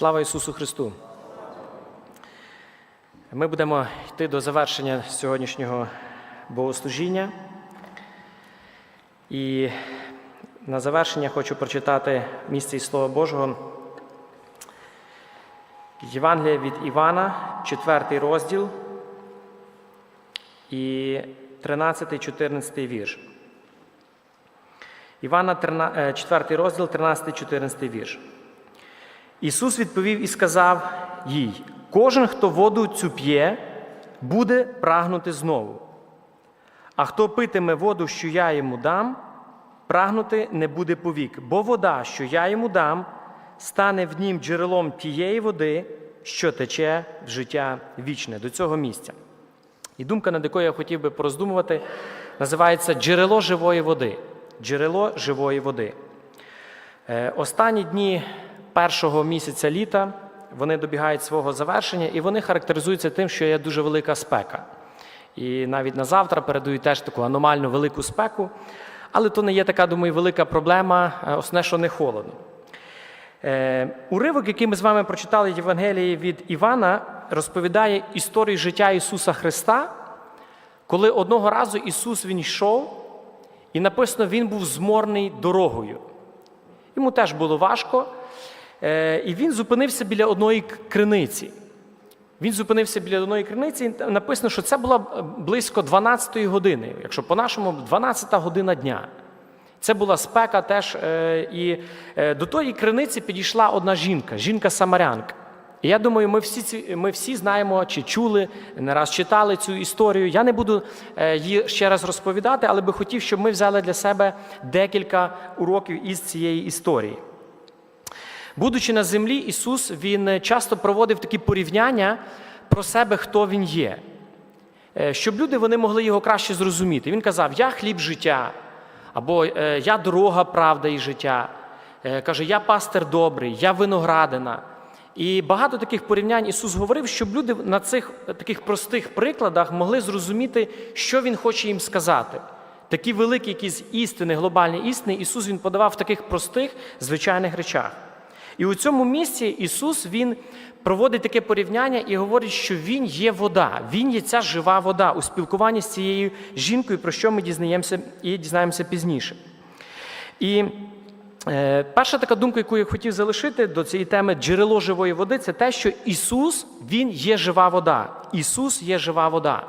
Слава Ісусу Христу! Ми будемо йти до завершення сьогоднішнього богослужіння. І на завершення хочу прочитати місце із Слова Божого. Євангелія від Івана, 4 розділ і 13-14 вірш. Івана, 4 розділ, 13-14 вірш. Ісус відповів і сказав їй: кожен, хто воду цю п'є, буде прагнути знову. А хто питиме воду, що я йому дам, прагнути не буде повік, бо вода, що я йому дам, стане в нім джерелом тієї води, що тече в життя вічне до цього місця. І думка, над якою я хотів би пороздумувати, називається джерело живої води. Джерело живої води. Е, Останні дні першого місяця літа вони добігають свого завершення, і вони характеризуються тим, що є дуже велика спека. І навіть на завтра передають теж таку аномально велику спеку. Але то не є така, думаю, велика проблема, е, основне, що не холодно. Е, Уривок, який ми з вами прочитали в Євангелії від Івана, розповідає історію життя Ісуса Христа, коли одного разу Ісус Він йшов, і написано, Він був зморний дорогою. Йому теж було важко, і він зупинився біля одної криниці. Він зупинився біля одної криниці, і написано, що це була близько 12-ї години, якщо по-нашому 12-та година дня. Це була спека теж. е, І е, до тої криниці підійшла одна жінка, жінка-самарянка. І я думаю, ми всі, ми всі знаємо чи чули, не раз читали цю історію. Я не буду е, її ще раз розповідати, але би хотів, щоб ми взяли для себе декілька уроків із цієї історії. Будучи на землі, Ісус Він часто проводив такі порівняння про себе, хто Він є, Е, щоб люди вони могли його краще зрозуміти. Він казав: Я хліб життя, або е, Я дорога, правда і життя. Е, Каже, я пастир добрий, я виноградина. І багато таких порівнянь Ісус говорив, щоб люди на цих таких простих прикладах могли зрозуміти, що Він хоче їм сказати. Такі великі якісь істини, глобальні істини, Ісус Він подавав в таких простих, звичайних речах. І у цьому місці Ісус Він проводить таке порівняння і говорить, що Він є вода, Він є ця жива вода у спілкуванні з цією жінкою, про що ми дізнаємося і дізнаємося пізніше. І е, перша така думка, яку я хотів залишити до цієї теми джерело живої води, це те, що Ісус Він є жива вода. Ісус є жива вода.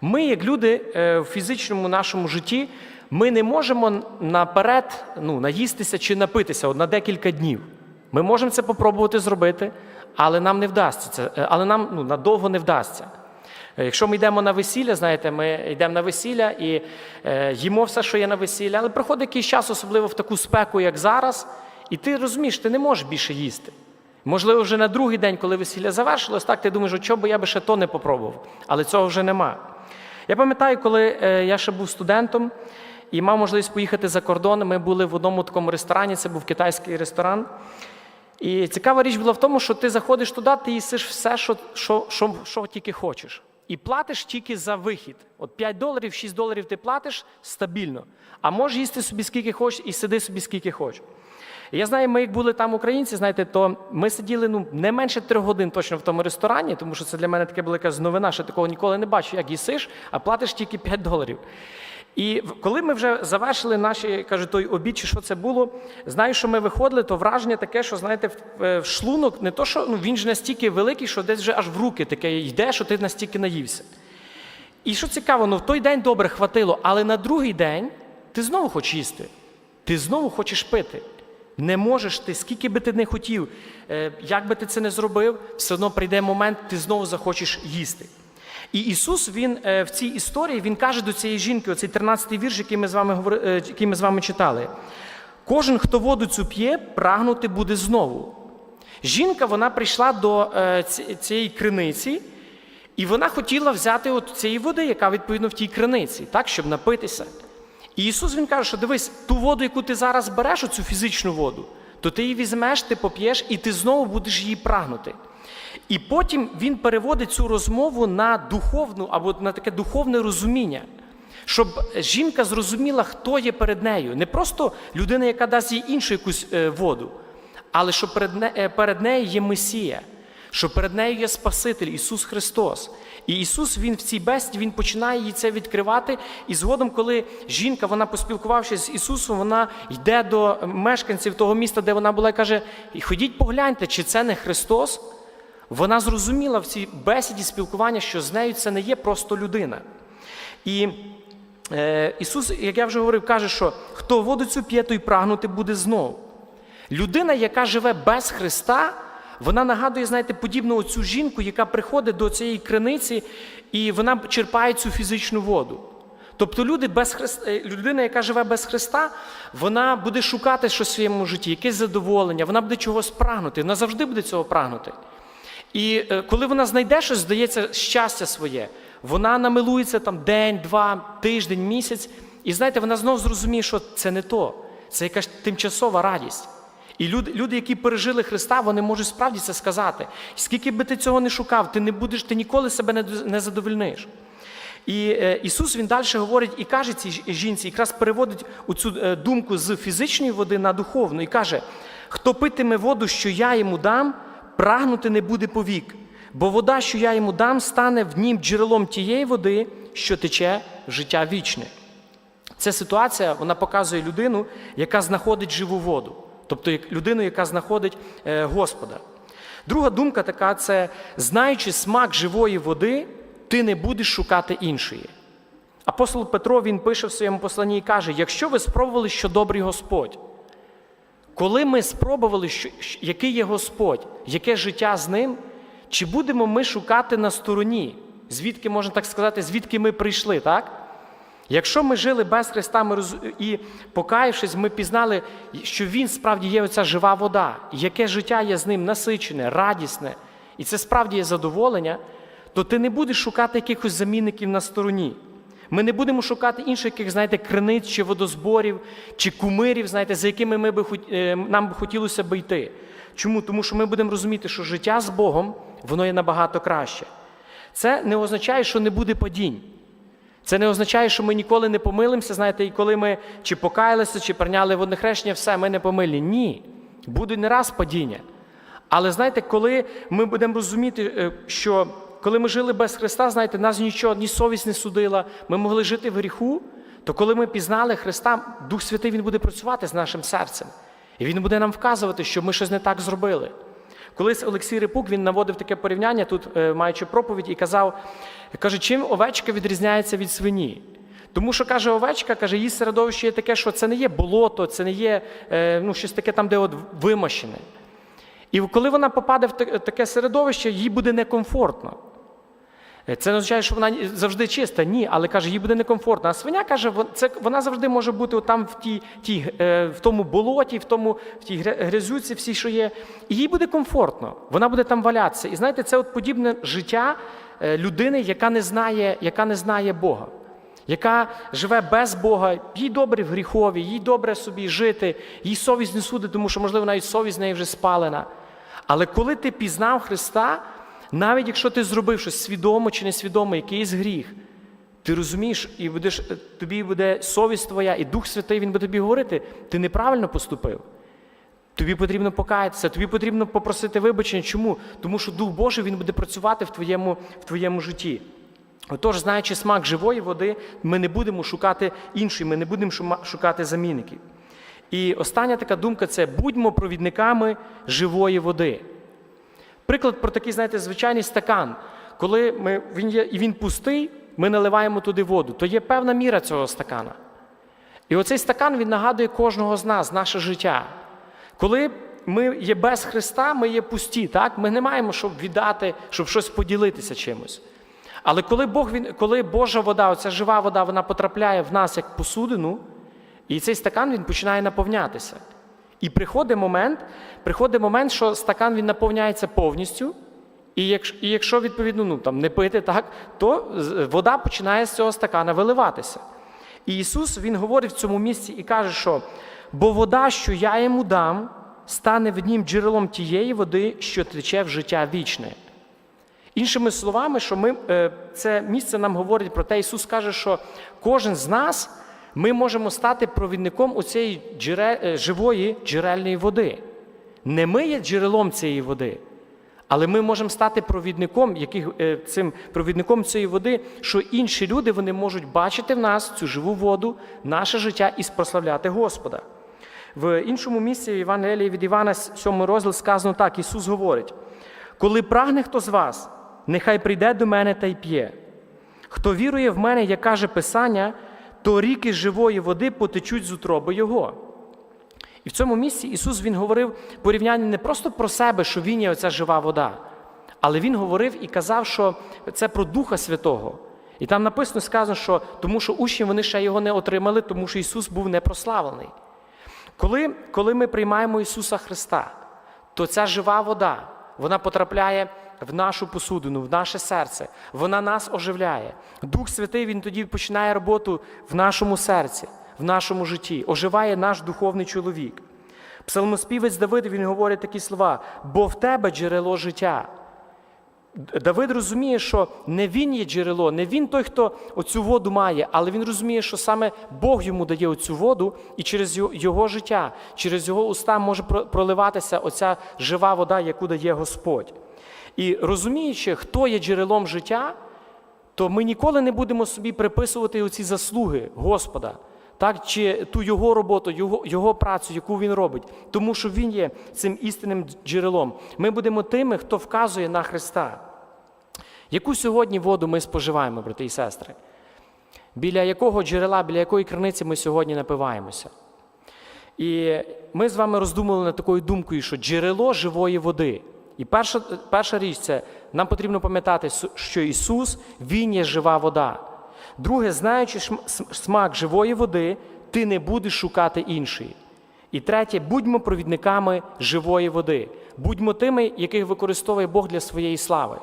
Ми, як люди е, в фізичному нашому житті, ми не можемо наперед ну, наїстися чи напитися от на декілька днів. Ми можемо це попробувати зробити, але нам не вдасться е, але нам ну, надовго не вдасться. Е, Якщо ми йдемо на весілля, знаєте, ми йдемо на весілля і е, їмо все, що є на весілля, але проходить якийсь час, особливо в таку спеку, як зараз, і ти розумієш, ти не можеш більше їсти. Можливо, вже на другий день, коли весілля завершилось, так ти думаєш, чого би я би ще то не попробував, але цього вже нема. Я пам'ятаю, коли я ще був студентом і мав можливість поїхати за кордон, ми були в одному такому ресторані, це був китайський ресторан. І цікава річ була в тому, що ти заходиш туди, ти їсиш все, що, що, що, що тільки хочеш. І платиш тільки за вихід. От 5 доларів, 6 доларів ти платиш стабільно. А можеш їсти собі скільки хочеш і сиди собі скільки хочеш. Я знаю, ми як були там українці, знаєте, то ми сиділи ну, не менше трьох годин точно в тому ресторані, тому що це для мене була якась новина, що такого ніколи не бачу, як їсиш, а платиш тільки 5 доларів. І коли ми вже завершили наші, кажу, той обід, чи що це було, знаю, що ми виходили, то враження таке, що знаєте, в, е, шлунок не то, що ну, він ж настільки великий, що десь вже аж в руки таке йде, що ти настільки наївся. І що цікаво, ну в той день добре хватило, але на другий день ти знову хочеш їсти, ти знову хочеш пити. Не можеш ти, скільки би ти не хотів, е, як би ти це не зробив, все одно прийде момент, ти знову захочеш їсти. І Ісус він е, в цій історії він каже до цієї жінки, оцей 13-й вірш, який ми з вами е, який ми з вами читали. Кожен, хто воду цю п'є, прагнути буде знову. Жінка вона прийшла до е, цієї криниці, і вона хотіла взяти от цієї води, яка відповідно в тій криниці, так, щоб напитися. І Ісус Він каже, що дивись, ту воду, яку ти зараз береш, оцю фізичну воду, то ти її візьмеш, ти поп'єш, і ти знову будеш її прагнути. І потім він переводить цю розмову на духовну або на таке духовне розуміння. Щоб жінка зрозуміла, хто є перед нею. Не просто людина, яка дасть їй іншу якусь е, воду, але що перед, не- е, перед нею є Месія, що перед нею є Спаситель Ісус Христос. І Ісус Він в цій бесіді Він починає їй це відкривати. І згодом, коли жінка, вона поспілкувавшись з Ісусом, вона йде до мешканців того міста, де вона була, і каже: ходіть погляньте, чи це не Христос. Вона зрозуміла в цій бесіді спілкування, що з нею це не є просто людина. І е, Ісус, як я вже говорив, каже, що хто воду цю п'є, той прагнути буде знову. Людина, яка живе без Христа, вона нагадує, знаєте, подібну цю жінку, яка приходить до цієї криниці, і вона черпає цю фізичну воду. Тобто люди без Христа, е, людина, яка живе без Христа, вона буде шукати щось в своєму житті, якесь задоволення, вона буде чогось прагнути, вона завжди буде цього прагнути. І е, коли вона знайде щось, здається, щастя своє, вона намилується там день, два, тиждень, місяць, і знаєте, вона знову зрозуміє, що це не то, це якась тимчасова радість. І люди, люди, які пережили Христа, вони можуть справді це сказати. Скільки би ти цього не шукав, ти не будеш, ти ніколи себе не, не задовольниш. І е, Ісус він далі говорить і каже цій жінці, якраз переводить у цю е, думку з фізичної води на духовну, і каже: хто питиме воду, що я йому дам, прагнути не буде повік, бо вода, що я йому дам, стане в нім джерелом тієї води, що тече життя вічне. Ця ситуація вона показує людину, яка знаходить живу воду, тобто людину, яка знаходить е, Господа. Друга думка така: це знаючи смак живої води, ти не будеш шукати іншої. Апостол Петро він пише в своєму посланні і каже: якщо ви спробували, що добрий Господь, коли ми спробували, що, який є Господь, яке життя з ним, чи будемо ми шукати на стороні, звідки можна так сказати, звідки ми прийшли, так? Якщо ми жили без Христа ми роз... і покаявшись, ми пізнали, що Він справді є оця жива вода, яке життя є з ним насичене, радісне, і це справді є задоволення, то ти не будеш шукати якихось замінників на стороні. Ми не будемо шукати інших, яких, знаєте, криниць чи водозборів, чи кумирів, знаєте, за якими ми би, е, нам би хотілося би йти. Чому? Тому що ми будемо розуміти, що життя з Богом, воно є набагато краще. Це не означає, що не буде падінь. Це не означає, що ми ніколи не помилимося, знаєте, і коли ми чи покаялися, чи прийняли водне хрещення, все, ми не помилі. Ні. Буде не раз падіння. Але знаєте, коли ми будемо розуміти, е, що коли ми жили без Христа, знаєте, нас нічого, ні совість не судила, ми могли жити в гріху, то коли ми пізнали Христа, Дух Святий Він буде працювати з нашим серцем. І Він буде нам вказувати, що ми щось не так зробили. Колись Олексій Рипук він наводив таке порівняння, тут е, маючи проповідь, і казав, каже, чим овечка відрізняється від свині? Тому що каже овечка, каже, її середовище є таке, що це не є болото, це не є е, ну, щось таке там, де от вимощене. І коли вона попаде в таке середовище, їй буде некомфортно. Е, Це не означає, що вона завжди чиста. Ні, але каже, їй буде некомфортно. А свиня каже, це, вона завжди може бути там в, тій, тій, е, в тому болоті, в, тому, в тій грязюці, всій, що є. І їй буде комфортно, вона буде там валятися. І знаєте, це от подібне життя е, людини, яка не знає, яка не знає Бога. Яка живе без Бога, їй добре в гріхові, їй добре собі жити, їй совість не судить, тому що, можливо, навіть совість з неї вже спалена. Але коли ти пізнав Христа, навіть якщо ти зробив щось свідомо чи несвідомо, якийсь гріх, ти розумієш, і будеш, е, тобі буде совість твоя, і Дух Святий він буде тобі говорити, ти неправильно поступив. Тобі потрібно покаятися, тобі потрібно попросити вибачення. Чому? Тому що Дух Божий він буде працювати в твоєму, в твоєму житті. Отож, знаючи смак живої води, ми не будемо шукати іншої, ми не будемо шукати замінників. І остання така думка це будьмо провідниками живої води. Приклад про такий, знаєте, звичайний стакан. Коли ми, він є, і він пустий, ми наливаємо туди воду, то є певна міра цього стакана. І оцей стакан він нагадує кожного з нас, наше життя. Коли ми є без Христа, ми є пусті, так? ми не маємо щоб віддати, щоб щось поділитися чимось. Але коли Бог, він, коли Божа вода, оця жива вода, вона потрапляє в нас як посудину, і цей стакан він починає наповнятися. І приходить момент, приходить момент, що стакан він наповняється повністю, і якщо, і якщо відповідно, ну, там, не пити, так, то вода починає з цього стакана виливатися. І Ісус Він говорить в цьому місці і каже, що бо вода, що я йому дам, стане в нім джерелом тієї води, що тече в життя вічне. Іншими словами, що ми, е, це місце нам говорить про те, Ісус каже, що кожен з нас ми можемо стати провідником у цієї джере- е, живої джерельної води. Не ми є джерелом цієї води, але ми можемо стати провідником, яких, е, цим провідником цієї води, що інші люди вони можуть бачити в нас цю живу воду, наше життя і прославляти Господа. В іншому місці в Євангелії від Івана, 7 розділ, сказано так: Ісус говорить: коли прагне хто з вас, нехай прийде до мене та й п'є. Хто вірує в мене, як каже Писання, то ріки живої води потечуть з утроби Його. І в цьому місці Ісус Він говорив порівняння не просто про себе, що Він є оця жива вода, але Він говорив і казав, що це про Духа Святого. І там написано сказано, що тому що учні вони ще його не отримали, тому що Ісус був не прославлений. Коли, коли ми приймаємо Ісуса Христа, то ця жива вода, вона потрапляє в нашу посудину, в наше серце, вона нас оживляє. Дух Святий Він тоді починає роботу в нашому серці, в нашому житті, оживає наш духовний чоловік. Псалмоспівець Давид він говорить такі слова: бо в тебе джерело життя. Давид розуміє, що не він є джерело, не він той, хто оцю воду має, але він розуміє, що саме Бог йому дає оцю воду, і через його- життя, через його уста може проливатися оця жива вода, яку дає Господь. І розуміючи, хто є джерелом життя, то ми ніколи не будемо собі приписувати оці заслуги Господа, так, чи ту його роботу, його, його працю, яку він робить, тому що він є цим істинним джерелом. Ми будемо тими, хто вказує на Христа. Яку сьогодні воду ми споживаємо, брати і сестри? Біля якого джерела, біля якої криниці ми сьогодні напиваємося? І ми з вами роздумували над такою думкою, що джерело живої води. І перша, перша річ це нам потрібно пам'ятати, що Ісус Він є жива вода. Друге, знаючи смак живої води, ти не будеш шукати іншої. І третє, будьмо провідниками живої води, будьмо тими, яких використовує Бог для своєї слави.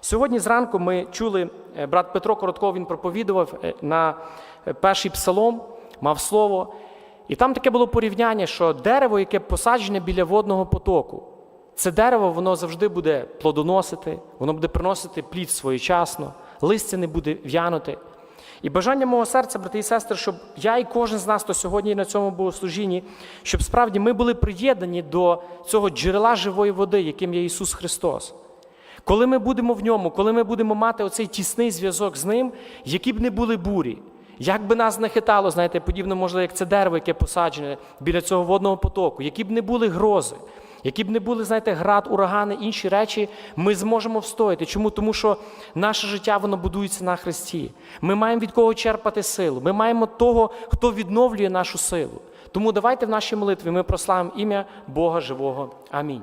Сьогодні зранку ми чули, е, брат Петро Коротков він проповідував е, на е, перший псалом, мав слово. І там таке було порівняння, що дерево, яке посаджене біля водного потоку, це дерево воно завжди буде плодоносити, воно буде приносити плід своєчасно, листя не буде в'янути. І бажання мого серця, брати і сестри, щоб я і кожен з нас, хто сьогодні на цьому богослужінні, щоб справді ми були приєднані до цього джерела живої води, яким є Ісус Христос. Коли ми будемо в ньому, коли ми будемо мати оцей тісний зв'язок з ним, які б не були бурі, як би нас не хитало, знаєте, подібно, можливо, як це дерево, яке посаджене біля цього водного потоку, які б не були грози, які б не були, знаєте, град, урагани, інші речі, ми зможемо встояти. Чому? Тому що наше життя воно будується на Христі. Ми маємо від кого черпати силу. Ми маємо того, хто відновлює нашу силу. Тому давайте в нашій молитві ми прославимо ім'я Бога Живого. Амінь.